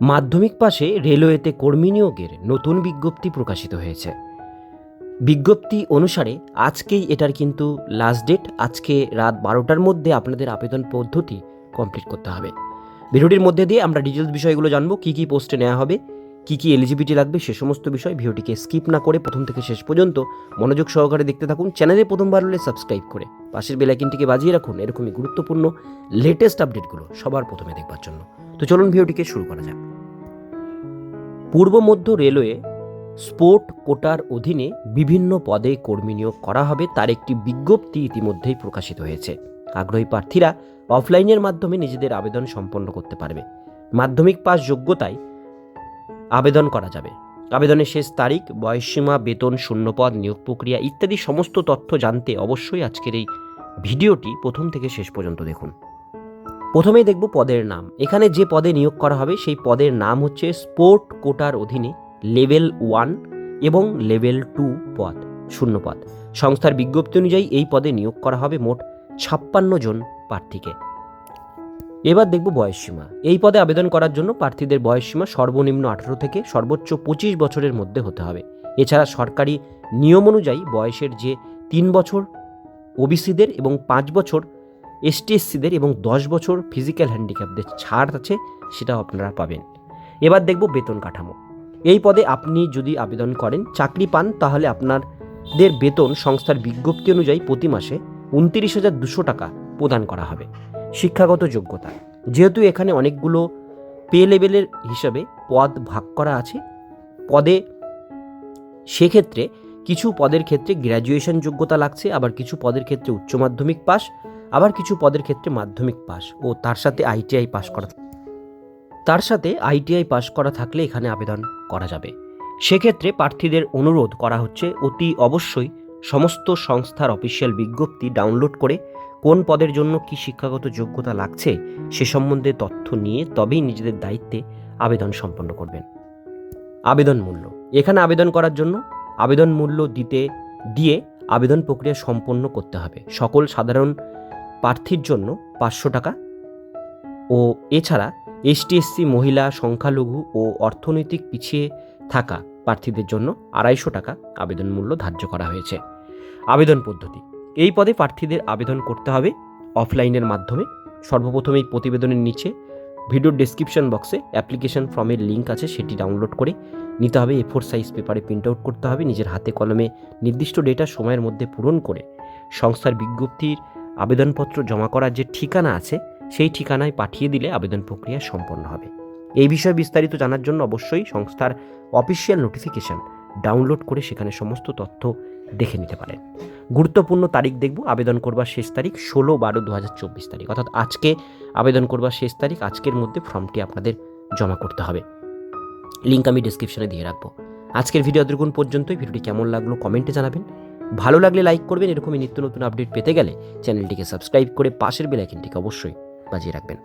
মাধ্যমিক পাশে রেলওয়েতে কর্মী নিয়োগের নতুন বিজ্ঞপ্তি প্রকাশিত হয়েছে। বিজ্ঞপ্তি অনুসারে আজকেই এটার কিন্তু লাস্ট ডেট আজকে রাত বারোটার মধ্যে আপনাদের আবেদন পদ্ধতি কমপ্লিট করতে হবে। ভিডিওটির মধ্যে দিয়ে আমরা ডিটেলস বিষয়গুলো জানব, কী কী পোস্টে নেওয়া হবে কী কী এলিজিবিলিটি লাগবে সে সমস্ত বিষয় ভিডিওটিকে স্কিপ না করে প্রথম থেকে শেষ পর্যন্ত মনোযোগ সহকারে দেখতে থাকুন চ্যানেলে প্রথমবার হলে সাবস্ক্রাইব করে। পাশের বেলাইকিনটিকে বাজিয়ে রাখুন, এরকমই গুরুত্বপূর্ণ লেটেস্ট আপডেটগুলো সবার প্রথমে দেখবার জন্য। তো চলুন ভিডিওটিকে শুরু করা যাক। পূর্ব মধ্য রেলওয়ে স্পোর্ট কোটার অধীনে বিভিন্ন পদে কর্মী নিয়োগ করা হবে তার একটি বিজ্ঞপ্তি ইতিমধ্যেই প্রকাশিত হয়েছে। আগ্রহী প্রার্থীরা অফলাইনের মাধ্যমে নিজেদের আবেদন সম্পন্ন করতে পারবে। মাধ্যমিক পাস যোগ্যতায় আবেদন করা যাবে। আবেদনের শেষ তারিখ, বয়সসীমা, বেতন, শূন্যপদ, নিয়োগ প্রক্রিয়া ইত্যাদি সমস্ত তথ্য জানতে অবশ্যই আজকের এই ভিডিওটি প্রথম থেকে শেষ পর্যন্ত দেখুন। প্রথমেই দেখব পদের নাম। এখানে যে পদে নিয়োগ করা হবে, সেই পদের নাম হচ্ছে স্পোর্ট কোটার অধীনে লেভেল ওয়ান এবং লেভেল টু পদ শূন্য পদ সংস্থার বিজ্ঞপ্তি অনুযায়ী এই পদে নিয়োগ করা হবে মোট ছাপ্পান্ন জন প্রার্থীকে। এবার দেখব বয়সসীমা এই পদে আবেদন করার জন্য প্রার্থীদের বয়সসীমা সর্বনিম্ন আঠারো থেকে সর্বোচ্চ পঁচিশ বছরের মধ্যে হতে হবে। এছাড়া সরকারি নিয়ম অনুযায়ী বয়সের যে তিন বছর ওবিসিদের এবং পাঁচ বছর এসটিএসসিদের এবং দশ বছর ফিজিক্যাল হ্যান্ডিক্যাপদের ছাড় আছে, সেটাও আপনারা পাবেন। এবার দেখব বেতন কাঠামো। এই পদে আপনি যদি আবেদন করেন, চাকরি পান, তাহলে আপনাদের বেতন সংস্থার বিজ্ঞপ্তি অনুযায়ী প্রতি মাসে উনত্রিশ হাজার দুশো টাকা প্রদান করা হবে। শিক্ষাগত যোগ্যতা। যেহেতু এখানে অনেকগুলো পে লেভেলের হিসাবে পদ ভাগ করা আছে, পদে সেক্ষেত্রে কিছু পদের ক্ষেত্রে গ্র্যাজুয়েশন যোগ্যতা লাগছে, আবার কিছু পদের ক্ষেত্রে উচ্চ মাধ্যমিক পাস আবার কিছু পদের ক্ষেত্রে মাধ্যমিক পাস ও তার সাথে আইটিআই পাস করা তার সাথে আইটিআই পাস করা থাকলে এখানে আবেদন করা যাবে। সেক্ষেত্রে প্রার্থীদের অনুরোধ করা হচ্ছে, অতি অবশ্যই সমস্ত সংস্থার অফিসিয়াল বিজ্ঞপ্তি ডাউনলোড করে কোন পদের জন্য কি শিক্ষাগত যোগ্যতা লাগছে সে সম্বন্ধে তথ্য নিয়ে তবেই নিজেদের দায়িত্বে আবেদন সম্পন্ন করবেন। আবেদন মূল্য। এখানে আবেদন করার জন্য আবেদন মূল্য দিতে, দিয়ে আবেদন প্রক্রিয়া সম্পন্ন করতে হবে। সকল সাধারণ প্রার্থীর জন্য পাঁচশো টাকা ও এছাড়া এসটিএসসি মহিলা, সংখ্যালঘু ও অর্থনৈতিক পিছিয়ে থাকা প্রার্থীদের জন্য আড়াইশো টাকা আবেদন মূল্য ধার্য করা হয়েছে। আবেদন পদ্ধতি। এই পদে প্রার্থীদের আবেদন করতে হবে অফলাইনের মাধ্যমে। সর্বপ্রথম এই প্রতিবেদনের নিচে ভিডিওর ডেসক্রিপশন বক্সে অ্যাপ্লিকেশন ফর্মের লিঙ্ক আছে, সেটি ডাউনলোড করে নিতে হবে। এ ফোর সাইজ পেপারে প্রিন্ট আউট করতে হবে। নিজের হাতে কলমে নির্দিষ্ট ডেটা সময়ের মধ্যে পূরণ করে সংস্থার বিজ্ঞপ্তির আবেদনপত্র জমা করার যে ঠিকানা আছে, সেই ঠিকানায় পাঠিয়ে দিলে আবেদন প্রক্রিয়া সম্পন্ন হবে। এই বিষয়ে বিস্তারিত জানার জন্য অবশ্যই সংস্থার অফিসিয়াল নোটিফিকেশন ডাউনলোড করে সেখানে সমস্ত তথ্য দেখে নিতে পারেন। গুরুত্বপূর্ণ তারিখ দেখব, আবেদন করবার শেষ তারিখ ষোলো বারো দু হাজার চব্বিশ তারিখ। অর্থাৎ আজকে আবেদন করবার শেষ তারিখ, আজকের মধ্যে ফর্মটি আপনাদের জমা করতে হবে। লিঙ্ক আমি ডিসক্রিপশনে দিয়ে রাখব। আজকের ভিডিও এতক্ষণ পর্যন্তই। ভিডিওটি কেমন লাগল কমেন্টে জানাবেন। ভালো লাগলে লাইক করবেন। এরকমই নিত্য নতুন আপডেট পেতে গেলে চ্যানেলটিকে সাবস্ক্রাইব করে পাশের বেলাইকিনটিকে অবশ্যই বাজিয়ে রাখবেন।